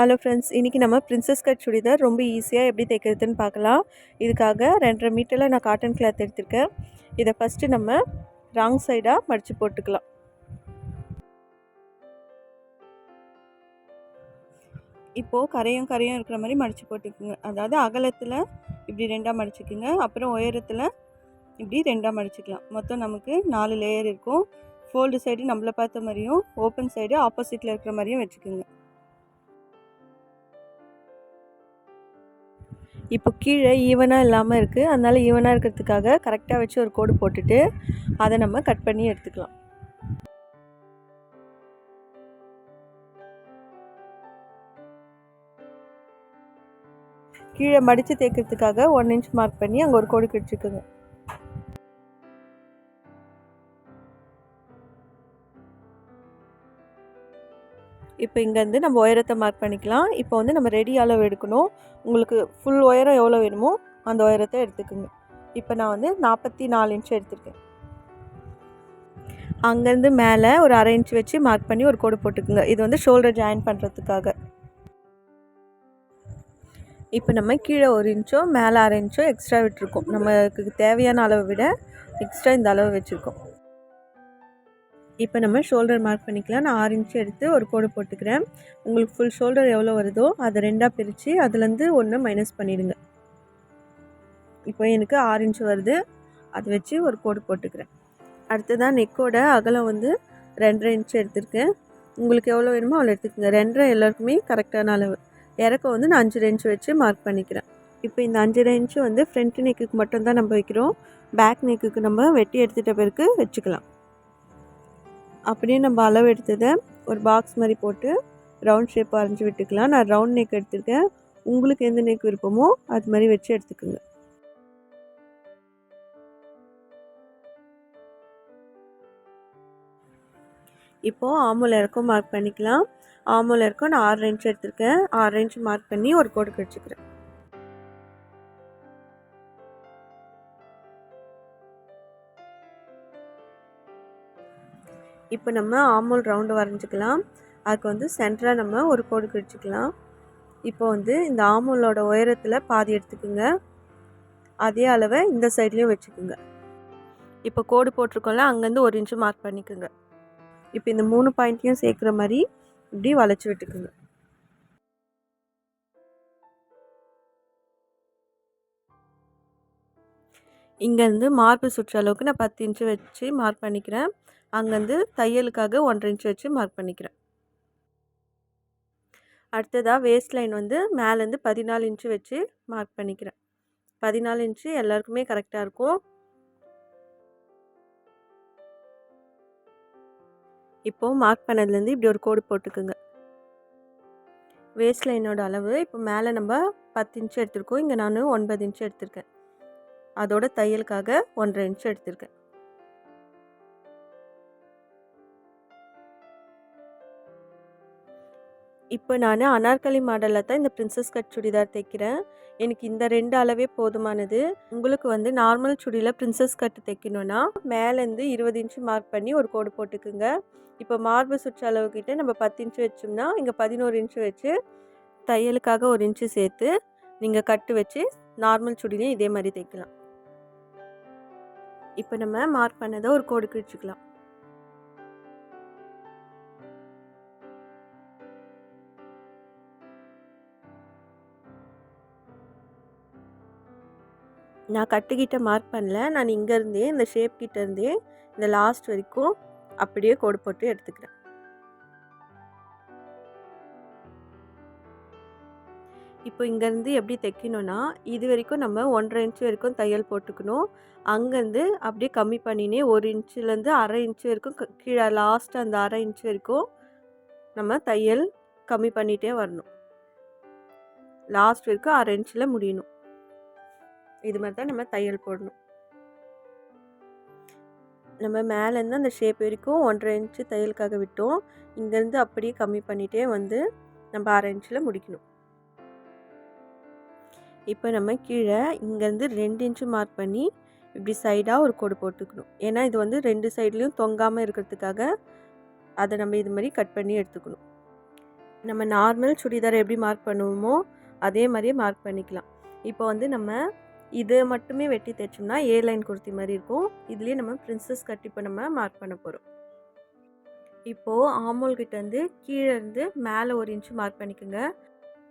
Hello friends இன்றைக்கி நம்ம princess cut churidar ரொம்ப ஈஸியாக எப்படி தைக்கிறதுன்னு பார்க்கலாம். இதுக்காக ரெண்டரை மீட்டரில் நான் காட்டன் கிளாத் எடுத்திருக்கேன். இதை ஃபஸ்ட்டு நம்ம ராங் சைடாக மடித்து போட்டுக்கலாம். இப்போது கரையும் கரையும் இருக்கிற மாதிரி மடித்து போட்டுக்குங்க. அதாவது அகலத்தில் இப்படி ரெண்டாக மடிச்சுக்குங்க. அப்புறம் உயரத்தில் இப்படி ரெண்டாக மடிச்சுக்கலாம். மொத்தம் நமக்கு நாலு லேயர் இருக்கும். ஃபோல்டு சைடு நம்மளை பார்த்த மாதிரியும் ஓப்பன் சைடு ஆப்போசிட்டில் இருக்கிற மாதிரியும் வச்சுக்கோங்க. இப்போ கீழே ஈவனாக இல்லாமல் இருக்குது அதனால் ஈவனாக இருக்கிறதுக்காக கரெக்டாக வச்சு ஒரு கோடு போட்டுட்டு அதை நம்ம கட் பண்ணி எடுத்துக்கலாம். கீழே மடித்து தேய்க்கிறதுக்காக ஒன் இன்ச் மார்க் பண்ணி அங்கே ஒரு கோடு கிடச்சிக்குங்க இப்போ இங்கேருந்து நம்ம உயரத்தை மார்க் பண்ணிக்கலாம். இப்போ வந்து நம்ம ரெடி அளவு எடுக்கணும். உங்களுக்கு ஃபுல் உயரம் எவ்வளோ வேணுமோ அந்த உயரத்தை எடுத்துக்கோங்க. இப்போ நான் வந்து நாற்பத்தி நாலு இன்ச்சு எடுத்துருக்கேன். அங்கேருந்து மேலே ஒரு அரை இன்ச் வச்சு மார்க் பண்ணி ஒரு கோடு போட்டுக்குங்க. இது வந்து ஷோல்டர் ஜாயின் பண்ணுறதுக்காக இப்போ நம்ம கீழே ஒரு இன்ச்சோ மேலே அரை இன்ச்சோ எக்ஸ்ட்ரா விட்டுருக்கோம். நமக்கு தேவையான அளவை விட எக்ஸ்ட்ரா இந்த அளவு வச்சுருக்கோம். இப்போ நம்ம ஷோல்டர் மார்க் பண்ணிக்கலாம். நான் ஆறு இன்ச்சு எடுத்து ஒரு கோடு போட்டுக்கிறேன். உங்களுக்கு ஃபுல் ஷோல்டர் எவ்வளோ வருதோ அதை ரெண்டாக பிரித்து அதுலேருந்து ஒன்று மைனஸ் பண்ணிவிடுங்க இப்போ எனக்கு ஆறு இன்ச்சு வருது. அதை வச்சு ஒரு கோடு போட்டுக்கிறேன். அடுத்ததான் நெக்கோட அகலம் வந்து ரெண்டரை இன்ச்சு எடுத்திருக்கேன். உங்களுக்கு எவ்வளோ வேணுமோ அவ்வளோ எடுத்துக்கோங்க. ரெண்டரை எல்லாருக்குமே கரெக்டான அளவு. இறக்கம் வந்து நான் அஞ்சு இன்ச்சு வச்சு மார்க் பண்ணிக்கிறேன். இப்போ இந்த அஞ்சரை இன்ச்சு வந்து ஃப்ரண்ட் நெக்குக்கு மட்டும்தான் நம்ம வைக்கிறோம். பேக் நெக்குக்கு நம்ம வெட்டி எடுத்துகிட்ட பிறகு வச்சுக்கலாம். அப்படியே நம்ம அளவு எடுத்ததை ஒரு பாக்ஸ் மாதிரி போட்டு ரவுண்ட் ஷேப் அரைஞ்சி விட்டுக்கலாம். நான் ரவுண்ட் நெக் எடுத்திருக்கேன். உங்களுக்கு எந்த நெக் விருப்பமோ அது மாதிரி வச்சு எடுத்துக்கோங்க. இப்போது ஆமூல் இறக்கம் மார்க் பண்ணிக்கலாம். ஆமூல் இறக்கம் நான் ஆறு இன்ச் எடுத்திருக்கேன். ஆறு இன்ச் மார்க் பண்ணி ஒரு கோடு கடிச்சிக்கிறேன் இப்போ நம்ம ஆமூல் ரவுண்டு வரைஞ்சிக்கலாம். அதுக்கு வந்து சென்டராக நம்ம ஒரு கோடு கிழிச்சிக்கலாம். இப்போ வந்து இந்த ஆமூலோட உயரத்தில் பாதி எடுத்துக்கோங்க. அதே அளவை இந்த சைட்லேயும் வச்சுக்கோங்க. இப்போ கோடு போட்டிருக்கோம்ல அங்கேருந்து ஒரு இன்ச்சு மார்க் பண்ணிக்கோங்க. இப்போ இந்த மூணு பாயிண்ட்டையும் சேர்க்குற மாதிரி இப்படி வளைச்சி விட்டுக்குங்க. இங்கேருந்து மார்பு சுற்ற அளவுக்கு நான் பத்து இன்ச்சு வச்சு மார்க் பண்ணிக்கிறேன். அங்கேருந்து தையலுக்காக ஒன்றரை இன்ச் வச்சு மார்க் பண்ணிக்கிறேன். அடுத்ததாக வேஸ்ட் லைன் வந்து மேலேருந்து பதினாலு இன்ச்சு வச்சு மார்க் பண்ணிக்கிறேன். பதினாலு இன்ச்சு எல்லாருக்குமே கரெக்டாக இருக்கும். இப்போது மார்க் பண்ணதுலேருந்து இப்படி ஒரு கோடு போட்டுக்குங்க. வேஸ்ட் லைனோட அளவு இப்போ மேலே நம்ம பத்து இன்ச்சு எடுத்திருக்கோம். இங்கே நான் ஒன்பது இன்ச்சு எடுத்திருக்கேன். அதோட தையலுக்காக ஒன்றரை இன்ச்சு எடுத்திருக்கேன். இப்போ நான் அனார்கலி மாடலில் தான் இந்த பிரின்சஸ் கட் சுடிதார் தைக்கிறேன். எனக்கு இந்த ரெண்டு அளவே போதுமானது. உங்களுக்கு வந்து நார்மல் சுடியில் பிரின்சஸ் கட் தைக்கணுன்னா மேலேருந்து இருபது இன்ச்சு மார்க் பண்ணி ஒரு கோடு போட்டுக்குங்க. இப்போ மார்பு சுற்று அளவுக்கிட்ட நம்ம பத்து இன்ச்சு வச்சோம்னா இங்கே பதினோரு இன்ச்சு வச்சு தையலுக்காக ஒரு இன்ச்சு சேர்த்து நீங்கள் கட்டு வச்சு நார்மல் சுடிலையும் இதே மாதிரி தைக்கலாம். இப்போ நம்ம மார்க் பண்ணதை ஒரு கோடு கிழிச்சிக்கலாம் நான் கட்டுக்கிட்ட மார்க் பண்ணல. நான் இங்கேருந்தே இந்த ஷேப் கிட்ட இருந்தே இந்த லாஸ்ட் வரைக்கும் அப்படியே கோடு போட்டு எடுத்துக்கிறேன். இப்போ இங்கேருந்து எப்படி தைக்கணும்னா இது வரைக்கும் நம்ம ஒன்றரை இன்ச்சு வரைக்கும் தையல் போட்டுக்கணும். அங்கேருந்து அப்படியே கம்மி பண்ணினே ஒரு இன்ச்சுலேருந்து அரை இன்ச்சு வரைக்கும் கீழே லாஸ்ட் அந்த அரை இன்ச்சு வரைக்கும் நம்ம தையல் கம்மி பண்ணிகிட்டே வரணும். லாஸ்ட் வரைக்கும் அரை இன்ச்சில் முடியணும். இது மாதிரி தான் நம்ம தையல் போடணும். நம்ம மேலேருந்து அந்த ஷேப் வரைக்கும் ஒன்றரை இன்ச்சு தையலுக்காக விட்டோம். இங்கேருந்து அப்படியே கம்மி பண்ணிகிட்டே வந்து நம்ம அரை இன்ச்சில் முடிக்கணும். இப்போ நம்ம கீழே இங்கேருந்து ரெண்டு இன்ச்சு மார்க் பண்ணி இப்படி சைடாக ஒரு கோடு போட்டுக்கணும். ஏன்னா இது வந்து ரெண்டு சைட்லேயும் தொங்காமல் இருக்கிறதுக்காக அதை நம்ம இது மாதிரி கட் பண்ணி எடுத்துக்கணும். நம்ம நார்மல் சுடிதார் எப்படி மார்க் பண்ணுவோமோ அதே மாதிரியே மார்க் பண்ணிக்கலாம். இப்போ வந்து நம்ம இதை மட்டுமே வெட்டி தைச்சோம்னா ஏ லைன் குர்த்தி மாதிரி இருக்கும். இதுலேயே நம்ம பிரின்சஸ் கட் இப்போ நம்ம மார்க் பண்ண போகிறோம் இப்போது ஆமோல் கீழே இருந்து மேலே ஒரு இன்ச்சு மார்க் பண்ணிக்கோங்க.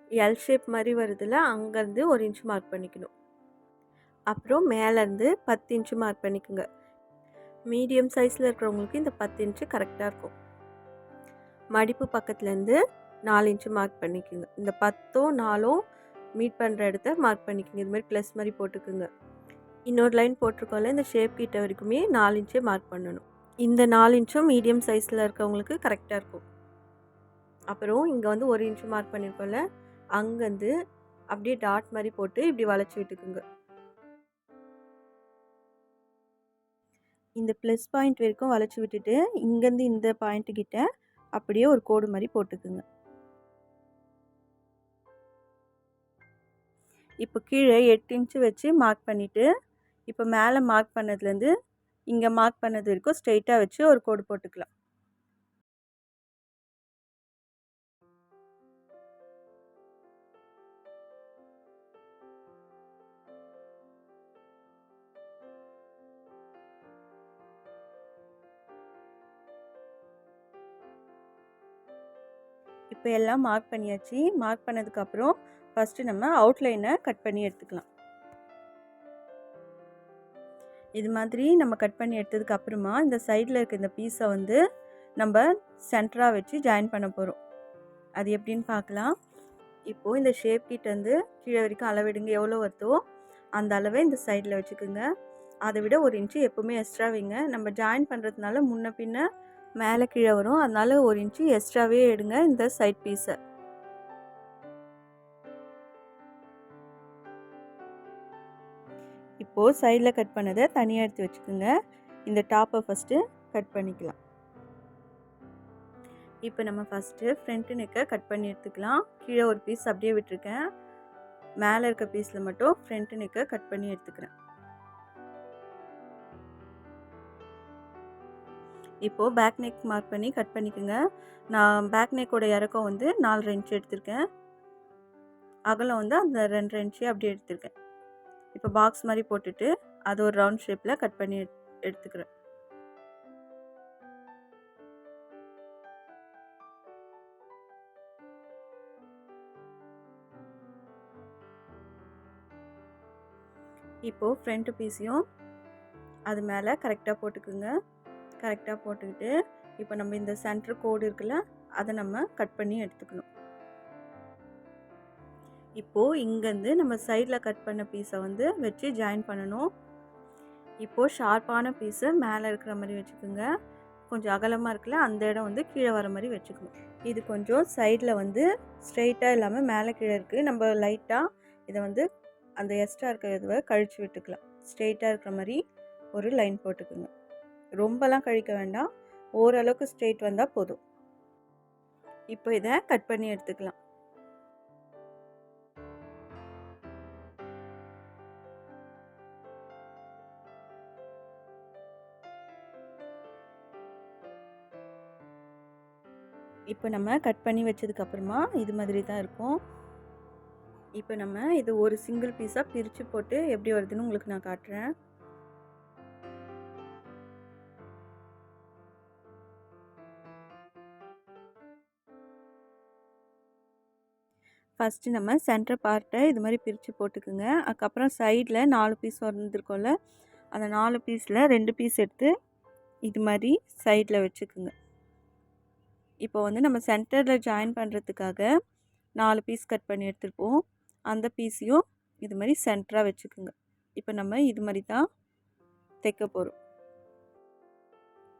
எல் ஷேப் மாதிரி வருதுல அங்கேருந்து ஒரு இன்ச்சு மார்க் பண்ணிக்கணும். அப்புறம் மேலேருந்து பத்து இன்ச்சு மார்க் பண்ணிக்கோங்க. மீடியம் சைஸில் இருக்கிறவங்களுக்கு இந்த பத்து இன்ச்சு கரெக்டாக இருக்கும். மடிப்பு பக்கத்துலேருந்து நாலு இன்ச்சு மார்க் பண்ணிக்கோங்க. இந்த பத்தும் நாலும் மீட் பண்ணுற இடத்த மார்க் பண்ணிக்கோங்க. இது மாதிரி ப்ளஸ் மாதிரி போட்டுக்குங்க. இன்னொரு லைன் போட்டிருக்கோம்ல இந்த ஷேப் கிட்ட வரைக்குமே நாலு இன்ச்சே மார்க் பண்ணணும். இந்த நாலு இன்ச்சும் மீடியம் சைஸில் இருக்கவங்களுக்கு கரெக்டாக இருக்கும். அப்புறம் இங்கே வந்து ஒரு இன்ச்சு மார்க் பண்ணியிருக்கோம்ல அங்கேருந்து அப்படியே டாட் மாதிரி போட்டு இப்படி வளைச்சி விட்டுக்குங்க. இந்த ப்ளஸ் பாயிண்ட் வரைக்கும் வளைச்சி விட்டுட்டு இங்கேருந்து இந்த பாயிண்ட்டு கிட்ட அப்படியே ஒரு கோடு மாதிரி போட்டுக்குங்க. இப்போ கீழே எட்டு இன்ச்சு வச்சு மார்க் பண்ணிவிட்டு இப்போ மேலே மார்க் பண்ணதுலேருந்து இங்கே மார்க் பண்ணது வரைக்கும் ஸ்ட்ரெயிட்டாக வச்சு ஒரு கோடு போட்டுக்கலாம். இப்போ எல்லாம் மார்க் பண்ணியாச்சு. மார்க் பண்ணதுக்கப்புறம் ஃபஸ்ட்டு நம்ம அவுட்லைனை கட் பண்ணி எடுத்துக்கலாம். இது மாதிரி நம்ம கட் பண்ணி எடுத்ததுக்கு அப்புறமா இந்த சைடில் இருக்க இந்த பீஸை வந்து நம்ம சென்டராக வச்சு ஜாயின் பண்ண போகிறோம் அது எப்படின்னு பார்க்கலாம். இப்போது இந்த ஷேப் கிட்டேருந்து கீழே வரைக்கும் அளவெடுங்க எவ்வளோ வருதோ அந்த அளவை இந்த சைடில் வச்சுக்கோங்க. அதை விட ஒரு இன்ச்சு எப்போவுமே எக்ஸ்ட்ரா வைங்க. நம்ம ஜாயின் பண்ணுறதுனால முன்ன பின்ன மேலே கீழே வரும். அதனால ஒரு இன்ச்சு எக்ஸ்ட்ராவே எடுங்க இந்த சைட் பீஸை இப்போது சைடில் கட் பண்ணதை தனியாக எடுத்து வச்சுக்கோங்க. இந்த டாப்பை ஃபஸ்ட்டு கட் பண்ணிக்கலாம். இப்போ நம்ம ஃபஸ்ட்டு ஃப்ரண்ட்டு நெக்கை கட் பண்ணி எடுத்துக்கலாம். கீழே ஒரு பீஸ் அப்படியே விட்டுருக்கேன். மேலே இருக்க பீஸில் மட்டும் ஃப்ரண்ட்டு நெக்கை கட் பண்ணி எடுத்துக்கிறேன். இப்போது பேக் நெக் மார்க் பண்ணி கட் பண்ணிக்கோங்க. நான் பேக் நெக்கோட இறக்கம் வந்து நாலு ரெஞ்சு எடுத்திருக்கேன். அகலம் வந்து அந்த ரெண்டு ரெஞ்சு அப்படியே எடுத்திருக்கேன். இப்போ பாக்ஸ் மாதிரி போட்டுட்டு அது ஒரு ரவுண்ட் ஷேப்பில் கட் பண்ணி எடுத்துக்கிறேன். இப்போது ஃப்ரண்ட் பீஸையும் அது மேலே கரெக்டாக போட்டுக்குங்க. கரெக்டாக போட்டுக்கிட்டு இப்போ நம்ம இந்த சென்டர் கோடு இருக்குல்ல அதை நம்ம கட் பண்ணி எடுத்துக்கணும். இப்போது இங்கேருந்து நம்ம சைடில் கட் பண்ண பீஸை வந்து வச்சு ஜாயின் பண்ணணும். இப்போது ஷார்ப்பான பீஸை மேலே இருக்கிற மாதிரி வச்சுக்கோங்க. கொஞ்சம் அகலமாக இருக்குல்ல அந்த இடம் வந்து கீழே வர மாதிரி வச்சுக்கணும். இது கொஞ்சம் சைடில் வந்து ஸ்ட்ரெயிட்டாக இல்லாமல் மேலே கீழே இருக்குது நம்ம லைட்டாக இதை வந்து அந்த எக்ஸ்ட்ரா இருக்கிற இதுவை கழிச்சு விட்டுக்கலாம். ஸ்ட்ரெயிட்டாக இருக்கிற மாதிரி ஒரு லைன் போட்டுக்குங்க. ரொம்பலாம் கழிக்க வேண்டாம். ஓரளவுக்கு ஸ்ட்ரெயிட் வந்தால் போதும். இப்போ இதை கட் பண்ணி எடுத்துக்கலாம். இப்போ நம்ம கட் பண்ணி வச்சதுக்கப்புறமா இது மாதிரி தான் இருக்கும். இப்போ நம்ம இது ஒரு சிங்கிள் பீஸாக பிரித்து போட்டு எப்படி வருதுன்னு உங்களுக்கு நான் காட்டுறேன். ஃபஸ்ட்டு நம்ம சென்டர் பார்ட்டை இது மாதிரி பிரித்து போட்டுக்குங்க. அதுக்கப்புறம் சைடில் நாலு பீஸ் வந்துருக்கோம்ல அந்த நாலு பீஸில் ரெண்டு பீஸ் எடுத்து இது மாதிரி சைடில் வச்சுக்குங்க. இப்போ வந்து நம்ம சென்டரில் ஜாயின் பண்ணுறதுக்காக நாலு பீஸ் கட் பண்ணி எடுத்துருப்போம். அந்த பீஸையும் இது மாதிரி சென்டராக வச்சுக்கோங்க. இப்போ நம்ம இது மாதிரி தான் தைக்க போகிறோம்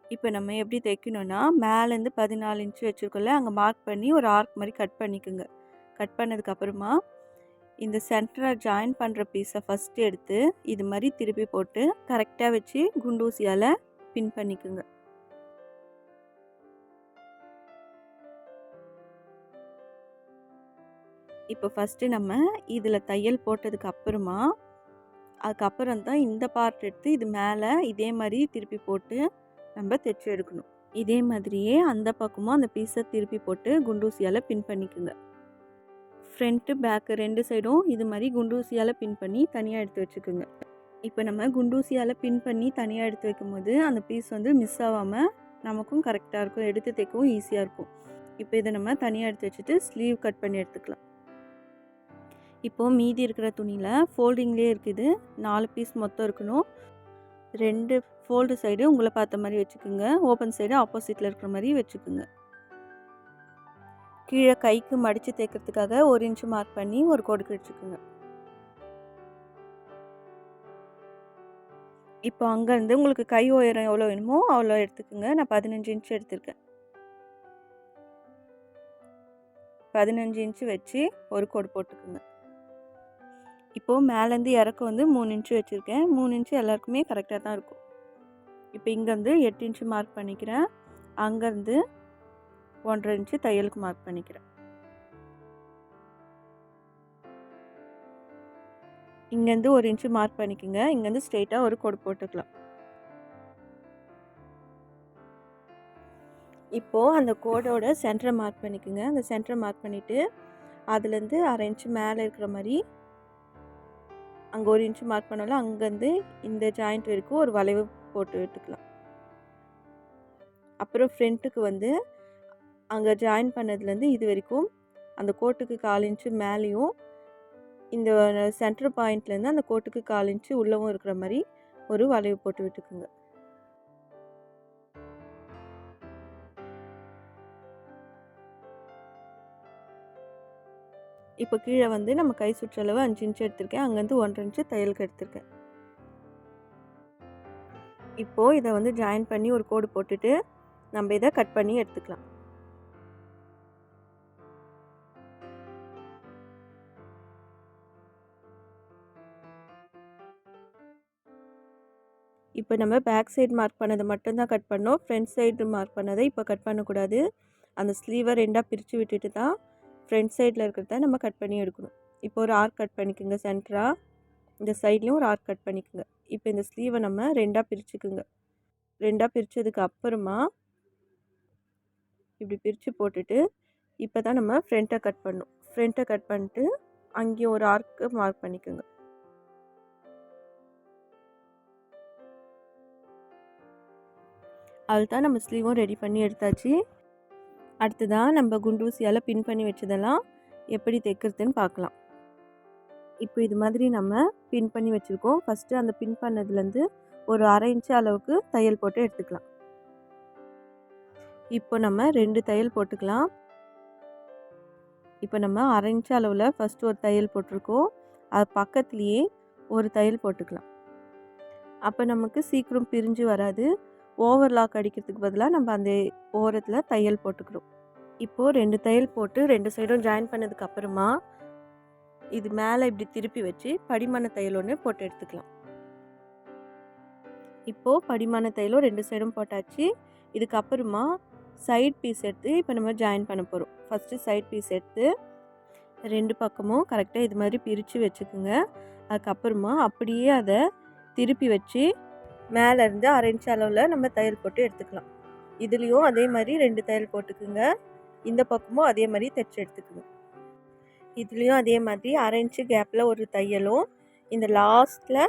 இப்போ நம்ம எப்படி தைக்கணும்னா மேலேருந்து பதினாலு இன்ச்சு வச்சுருக்கோம்ல அங்கே மார்க் பண்ணி ஒரு ஆர்க் மாதிரி கட் பண்ணிக்கோங்க. கட் பண்ணதுக்கப்புறமா இந்த சென்டராக ஜாயின் பண்ணுற பீஸை ஃபஸ்ட்டு எடுத்து இது மாதிரி திருப்பி போட்டு கரெக்டாக வச்சு குண்டூசியால் பின் பண்ணிக்கோங்க. இப்போ ஃபஸ்ட்டு நம்ம இதில் தையல் போட்டதுக்கு அப்புறமா அதுக்கப்புறம் தான் இந்த பார்ட் எடுத்து இது மேலே இதே மாதிரி திருப்பி போட்டு நம்ம தைச்சி எடுக்கணும். இதே மாதிரியே அந்த பக்கமும் அந்த பீஸை திருப்பி போட்டு குண்டூசியால் பின் பண்ணிக்கோங்க. ஃப்ரண்ட்டு பேக்கு ரெண்டு சைடும் இது மாதிரி குண்டூசியால் பின் பண்ணி தனியாக எடுத்து வச்சுக்கோங்க. இப்போ நம்ம குண்டூசியால் பின் பண்ணி தனியாக எடுத்து வைக்கும்போது அந்த பீஸ் வந்து மிஸ் ஆகாமல் நமக்கும் கரெக்டாக இருக்கும் எடுத்து தைக்கவும் ஈஸியாக இருக்கும். இப்போ இதை நம்ம தனியாக எடுத்து வச்சுட்டு ஸ்லீவ் கட் பண்ணி எடுத்துக்கலாம். இப்போது மீதி இருக்கிற துணியில் ஃபோல்டிங்லேயே இருக்குது. நாலு பீஸ் மொத்தம் இருக்கணும். ரெண்டு ஃபோல்டு சைடு உங்களை பார்த்த மாதிரி வச்சுக்கோங்க. ஓப்பன் சைடு ஆப்போசிட்டில் இருக்கிற மாதிரி வச்சுக்கோங்க. கீழே கைக்கு மடித்து தேய்க்கிறதுக்காக ஒரு இன்ச்சு மார்க் பண்ணி ஒரு கோடு கிழிச்சுக்குங்க இப்போ அங்கேருந்து உங்களுக்கு கை உயரம் எவ்வளோ வேணுமோ அவ்வளோ எடுத்துக்கோங்க. நான் பதினஞ்சு இன்ச்சு எடுத்திருக்கேன். பதினஞ்சு இன்ச்சு வச்சு ஒரு கோடு போட்டுக்குங்க. இப்போது மேலேருந்து இறக்க வந்து மூணு இன்ச்சு வச்சுருக்கேன். மூணு இன்ச்சு எல்லாருக்குமே கரெக்டாக தான் இருக்கும். இப்போ இங்கேருந்து எட்டு இன்ச்சு மார்க் பண்ணிக்கிறேன். அங்கேருந்து ஒன்றரை இன்ச்சு தையலுக்கு மார்க் பண்ணிக்கிறேன். இங்கேருந்து ஒரு இன்ச்சு மார்க் பண்ணிக்கோங்க. இங்கேருந்து ஸ்ட்ரெயிட்டாக ஒரு கோடு போட்டுக்கலாம். இப்போது அந்த கோடோட சென்டரை மார்க் பண்ணிக்கோங்க. அந்த சென்டரை மார்க் பண்ணிவிட்டு அதுலேருந்து அரை இன்ச்சு மேலே இருக்கிற மாதிரி அங்கே ஒரு இன்ச்சு மார்க் பண்ணாலும் அங்கேருந்து இந்த ஜாயிண்ட் வரைக்கும் ஒரு வளைவு போட்டு விட்டுக்கலாம் அப்புறம் ஃப்ரண்ட்டுக்கு வந்து அங்கே ஜாயின் பண்ணதுலேருந்து இது வரைக்கும் அந்த கோட்டுக்கு கால் இன்ச்சு மேலேயும் இந்த சென்டர் பாயிண்ட்லேருந்து அந்த கோட்டுக்கு கால் இன்ச்சு உள்ளவும் இருக்கிற மாதிரி ஒரு வளைவு போட்டு விட்டுக்குங்க. இப்போ கீழே வந்து நம்ம கை சுற்றளவு அஞ்சு இன்ச்சு எடுத்திருக்கேன். அங்கேருந்து ஒன்றரை இன்ச்சு தையலுக்கு எடுத்திருக்கேன். இப்போது இதை வந்து ஜாயின் பண்ணி ஒரு கோடு போட்டுட்டு நம்ம இதை கட் பண்ணி எடுத்துக்கலாம். இப்போ நம்ம பேக் சைடு மார்க் பண்ணதை மட்டும்தான் கட் பண்ணோம். ஃப்ரண்ட் சைடு மார்க் பண்ணதை இப்போ கட் பண்ணக்கூடாது. அந்த ஸ்லீவை ரெண்டாக பிரித்து விட்டுட்டு தான் ஃப்ரண்ட் சைடில் இருக்கிறத நம்ம கட் பண்ணி எடுக்கணும். இப்போ ஒரு ஆர்க் கட் பண்ணிக்கோங்க சென்டராக இந்த சைட்லேயும் ஒரு ஆர்க் கட் பண்ணிக்கோங்க. இப்போ இந்த ஸ்லீவை நம்ம ரெண்டாக பிரிச்சுக்குங்க. ரெண்டாக பிரித்ததுக்கு அப்புறமா இப்படி பிரித்து போட்டுட்டு இப்போ தான் நம்ம ஃப்ரண்ட்டை கட் பண்ணணும். ஃப்ரண்ட்டை கட் பண்ணிட்டு அங்கேயும் ஒரு ஆர்க்கு மார்க் பண்ணிக்கோங்க. அதுதான் நம்ம ஸ்லீவும் ரெடி பண்ணி எடுத்தாச்சு. அடுத்ததாக நம்ம குண்டூசியால் பின் பண்ணி வச்சதெல்லாம் எப்படி தைக்கிறதுன்னு பார்க்கலாம். இப்போ இது மாதிரி நம்ம பின் பண்ணி வச்சுருக்கோம். ஃபஸ்ட்டு அந்த பின் பண்ணதுலேருந்து ஒரு அரை இன்ச்சு அளவுக்கு தையல் போட்டு எடுத்துக்கலாம். இப்போ நம்ம ரெண்டு தையல் போட்டுக்கலாம். இப்போ நம்ம அரை இன்ச்சு அளவில் ஃபஸ்ட்டு ஒரு தையல் போட்டிருக்கோம். அது பக்கத்துலேயே ஒரு தையல் போட்டுக்கலாம். அப்போ நமக்கு சீக்கிரம் பிரிஞ்சு வராது. ஓவர்லாக் அடிக்கிறதுக்கு பதிலாக நம்ம அந்த ஓரத்தில் தையல் போட்டுக்கிறோம். இப்போது ரெண்டு தையல் போட்டு ரெண்டு சைடும் ஜாயின் பண்ணதுக்கு அப்புறமா இது மேலே இப்படி திருப்பி வச்சு படிமான தையல் ஒன்று போட்டு எடுத்துக்கலாம். இப்போது படிமான தையலும் ரெண்டு சைடும் போட்டாச்சு. இதுக்கப்புறமா சைட் பீஸ் எடுத்து இப்போ நம்ம ஜாயின் பண்ண போகிறோம் ஃபஸ்ட்டு சைட் பீஸ் எடுத்து ரெண்டு பக்கமும் கரெக்டாக இது மாதிரி பிரித்து வச்சுக்கோங்க. அதுக்கப்புறமா அப்படியே அதை திருப்பி வச்சு மேலேருந்து அரை இன்ச் அளவில் நம்ம தையல் போட்டு எடுத்துக்கலாம். இதுலேயும் அதே மாதிரி ரெண்டு தையல் போட்டுக்குங்க. இந்த பக்கமும் அதே மாதிரி தைச்சி எடுத்துக்குங்க. இதுலேயும் அதே மாதிரி அரை இன்ச்சு கேப்பில் ஒரு தையலும் இந்த லாஸ்ட்டில்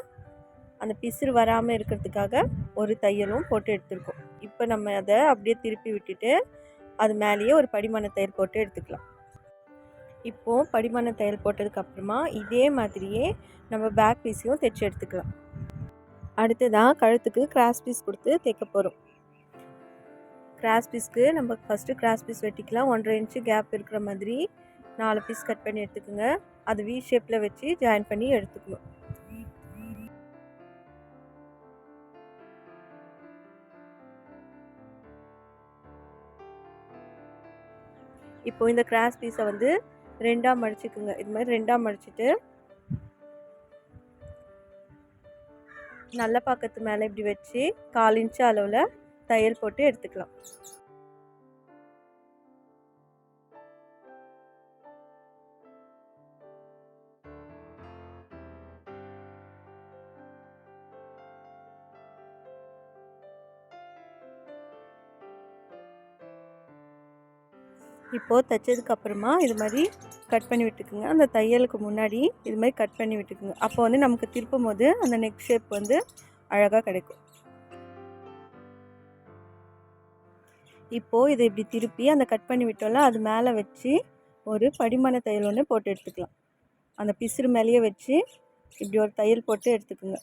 அந்த பிசுறு வராமல் இருக்கிறதுக்காக ஒரு தையலும் போட்டு எடுத்துருக்கோம். இப்போ நம்ம அதை அப்படியே திருப்பி விட்டுட்டு அது மேலேயே ஒரு படிமான தையல் போட்டு எடுத்துக்கலாம். இப்போது படிமான தையல் போட்டதுக்கப்புறமா இதே மாதிரியே நம்ம பேக் பீஸையும் தைச்சி எடுத்துக்கலாம். அடுத்ததாக கழுத்துக்கு கிராஸ் பீஸ் கொடுத்து தைக்க போகிறோம் கிராஸ் பீஸ்க்கு நம்ம ஃபஸ்ட்டு கிராஸ் பீஸ் வெட்டிக்கலாம். ஒன்றரை இன்ச்சு கேப் இருக்கிற மாதிரி நாலு பீஸ் கட் பண்ணி எடுத்துக்கோங்க. அது வி ஷேப்பில் வச்சு ஜாயின் பண்ணி எடுத்துக்கணும். இப்போ இந்த கிராஸ் பீஸை வந்து ரெண்டாக மடிச்சுக்குங்க. இது மாதிரி ரெண்டாக மடிச்சுட்டு நல்ல பக்கத்து மேலே இப்படி வச்சு கால் இன்ச்சு அளவில் தையல் போட்டு எடுத்துக்கலாம். இப்போது தைச்சதுக்கப்புறமா இது மாதிரி கட் பண்ணி விட்டுக்குங்க. அந்த தையலுக்கு முன்னாடி இது மாதிரி கட் பண்ணி விட்டுக்குங்க. அப்போ வந்து நமக்கு திருப்பும் போது அந்த நெக் ஷேப் வந்து அழகாக கிடைக்கும். இப்போது இதை இப்படி திருப்பி அந்த கட் பண்ணி விட்டோம்ல அது மேலே வச்சு ஒரு படிமான தையல் ஒன்று போட்டு எடுத்துக்கலாம். அந்த பிசுறு மேலேயே வச்சு இப்படி ஒரு தையல் போட்டு எடுத்துக்குங்க.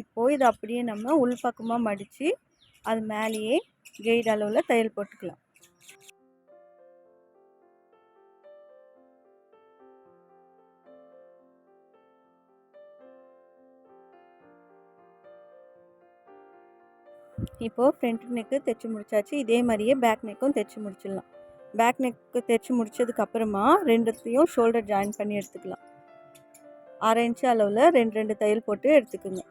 இப்போது இதை அப்படியே நம்ம உள் பக்கமாக மடித்து அது மேலேயே கெய்ட் அளவில் தையல் போட்டுக்கலாம். இப்போது ஃப்ரண்ட் நெக்கு தைச்சி முடிச்சாச்சு. இதே மாதிரியே பேக் நெக்கும் தைச்சி முடிச்சிடலாம். பேக் நெக்கு தைச்சி முடித்ததுக்கப்புறமா ரெண்டுத்தையும் ஷோல்டர் ஜாயின் பண்ணி எடுத்துக்கலாம். அரை இன்ச்சு அளவில் ரெண்டு ரெண்டு தையல் போட்டு எடுத்துக்கோங்க.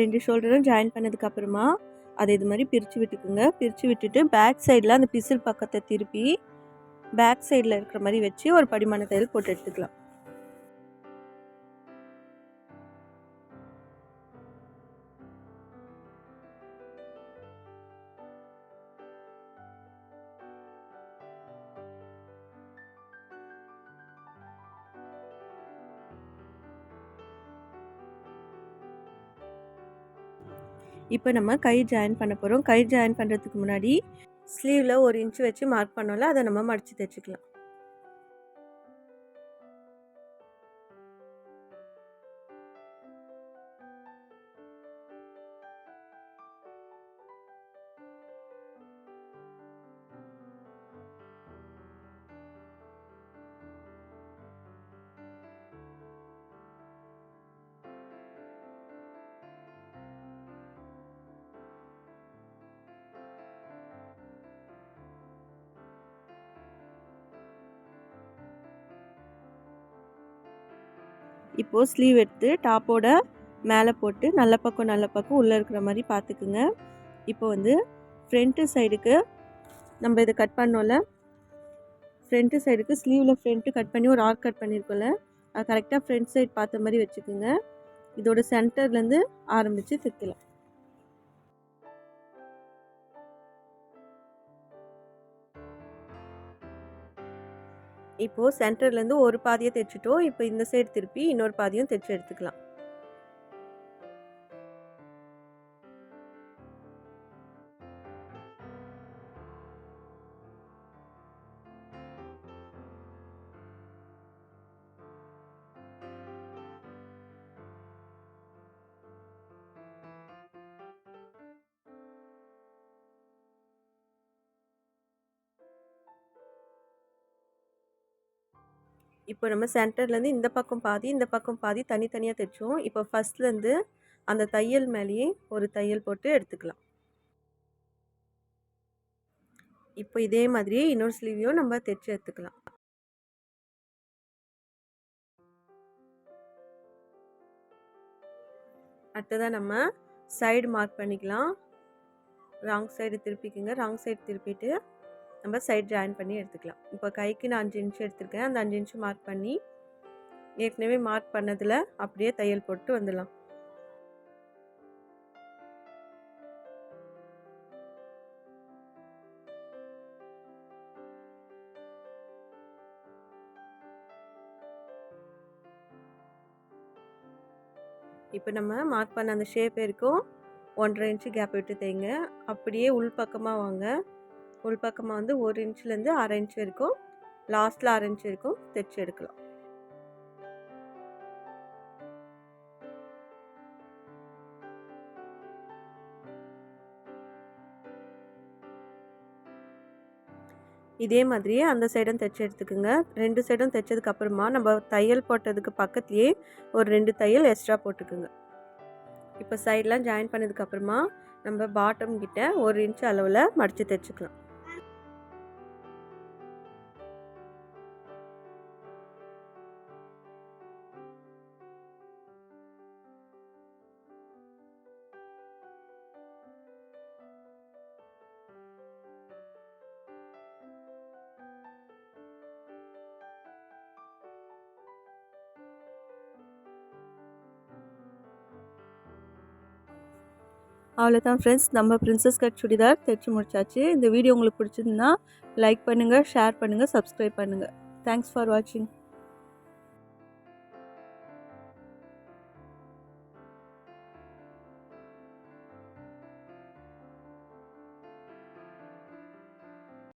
ரெண்டு ஷோல்டரும் ஜாயின் பண்ணதுக்கப்புறமா அதை இது மாதிரி பிரித்து விட்டுக்குங்க. பிரித்து விட்டுட்டு பேக் சைடில் அந்த பிசில் பக்கத்தை திருப்பி பேக் சைடில் இருக்கிற மாதிரி வச்சு ஒரு படிமான தையல் போட்டு எடுத்துக்கலாம். இப்போ நம்ம கை ஜாயின் பண்ண போகிறோம் கை ஜாயின் பண்ணுறதுக்கு முன்னாடி ஸ்லீவில் ஒரு இன்ச்சு வச்சு மார்க் பண்ணோம்ல அதை நம்ம மடித்து தைச்சிக்கலாம். இப்போது ஸ்லீவ் எடுத்து டாப்போட மேலே போட்டு நல்ல பக்கம் நல்ல பக்கம் உள்ளே இருக்கிற மாதிரி பார்த்துக்குங்க. இப்போ வந்து ஃப்ரண்ட்டு சைடுக்கு நம்ம இதை கட் பண்ணோம்ல. ஃப்ரண்ட்டு சைடுக்கு ஸ்லீவில் ஃப்ரண்ட்டு கட் பண்ணி ஒரு ஆர்க் கட் பண்ணியிருக்கோம்ல அது கரெக்டாக ஃப்ரண்ட் சைடு பார்த்த மாதிரி வச்சுக்கோங்க. இதோட சென்டர்லேருந்து ஆரம்பித்து தைக்கலாம் இப்போது சென்டர்லேருந்து ஒரு பாதியை தைச்சிட்டோம் இப்போ இந்த சைடு திருப்பி இன்னொரு பாதியும் தைச்சி எடுத்துக்கலாம். இப்போ நம்ம சென்டர்லேருந்து இந்த பக்கம் பாதி இந்த பக்கம் பாதி தனித்தனியாக தைச்சோம் இப்போ ஃபஸ்ட்லேருந்து அந்த தையல் மேலேயே ஒரு தையல் போட்டு எடுத்துக்கலாம். இப்போ இதே மாதிரியே இன்னொரு ஸ்லீவையும் நம்ம தைச்சி எடுத்துக்கலாம். அடுத்ததாக நம்ம சைடு மார்க் பண்ணிக்கலாம். ராங் சைடு திருப்பிக்குங்க. ராங் சைடு திருப்பிட்டு நம்ம சைட் ஜாயின் பண்ணி எடுத்துக்கலாம். இப்போ கைக்கு நான் அஞ்சு இன்ச்சு எடுத்துருக்கேன். அந்த அஞ்சு இன்ச்சு மார்க் பண்ணி ஏற்கனவே மார்க் பண்ணதில் அப்படியே தையல் போட்டு வந்துடலாம். இப்போ நம்ம மார்க் பண்ண அந்த ஷேப் இருக்கும். ஒன்றரை இன்ச்சு கேப் விட்டு தைங்க அப்படியே உள் பக்கமாக வாங்க. உள் பக்கமாக வந்து ஒரு இன்ச்லேருந்து அரை இன்ச் வரைக்கும் லாஸ்ட்டில் அரை இன்ச் வரைக்கும் தைச்சி எடுக்கலாம். இதே மாதிரியே அந்த சைடும் தைச்சி எடுத்துக்கோங்க. ரெண்டு சைடும் தைச்சதுக்கு அப்புறமா நம்ம தையல் போட்டதுக்கு பக்கத்துலேயே ஒரு ரெண்டு தையல் எக்ஸ்ட்ரா போட்டுக்குங்க. இப்போ சைட்லாம் ஜாயின் பண்ணதுக்கப்புறமா நம்ம பாட்டம் கிட்ட ஒரு இன்ச் அளவில் மடித்து தைச்சிக்கலாம். அவ்வளோதான் ஃப்ரெண்ட்ஸ் நம்ம பிரின்சஸ் கட் சுடிதார் தைச்சி முடிச்சாச்சு. இந்த வீடியோ உங்களுக்கு பிடிச்சிருந்தா லைக் பண்ணுங்கள் ஷேர் பண்ணுங்கள் சப்ஸ்கிரைப் பண்ணுங்கள் தேங்க்ஸ் ஃபார் வாட்சிங்